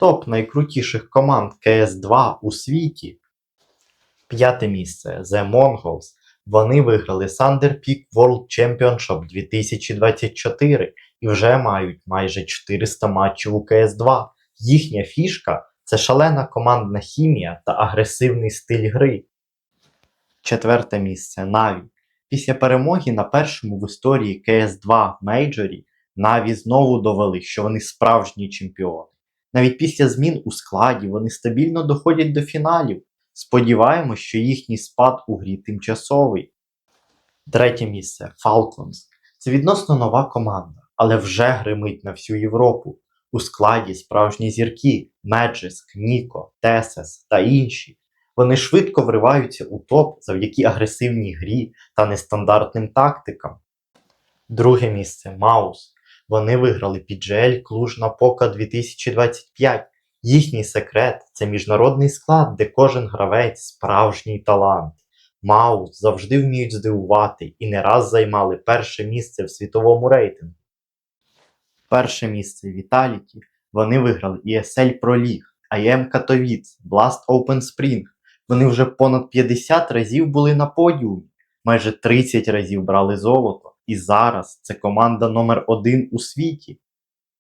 топ найкрутіших команд CS2 у світі. П'яте місце The Mongols. Вони виграли Thunder Peak World Championship 2024 і вже мають майже 400 матчів у CS2. Їхня фішка це шалена командна хімія та агресивний стиль гри. Четверте місце Na'Vi. Після перемоги на першому в історії CS2 мейджорі Na'Vi знову довели, що вони справжні чемпіони. Навіть після змін у складі вони стабільно доходять до фіналів. Сподіваємось, що їхній спад у грі тимчасовий. Третє місце Falcons. Це відносно нова команда, але вже гримить на всю Європу. У складі справжні зірки Меджиск, Ніко, Тесес та інші. Вони швидко вриваються у топ завдяки агресивній грі та нестандартним тактикам. Друге місце Маус. Вони виграли PGL Клужна Пока 2025. Їхній секрет це міжнародний склад, де кожен гравець справжній талант. Маус завжди вміють здивувати і не раз займали перше місце в світовому рейтингу. Перше місце Vitality. Вони виграли ESL Pro League, IM Katowice, Blast Open Spring. Вони вже понад 50 разів були на подіумі, майже 30 разів брали золото. І зараз це команда номер один у світі.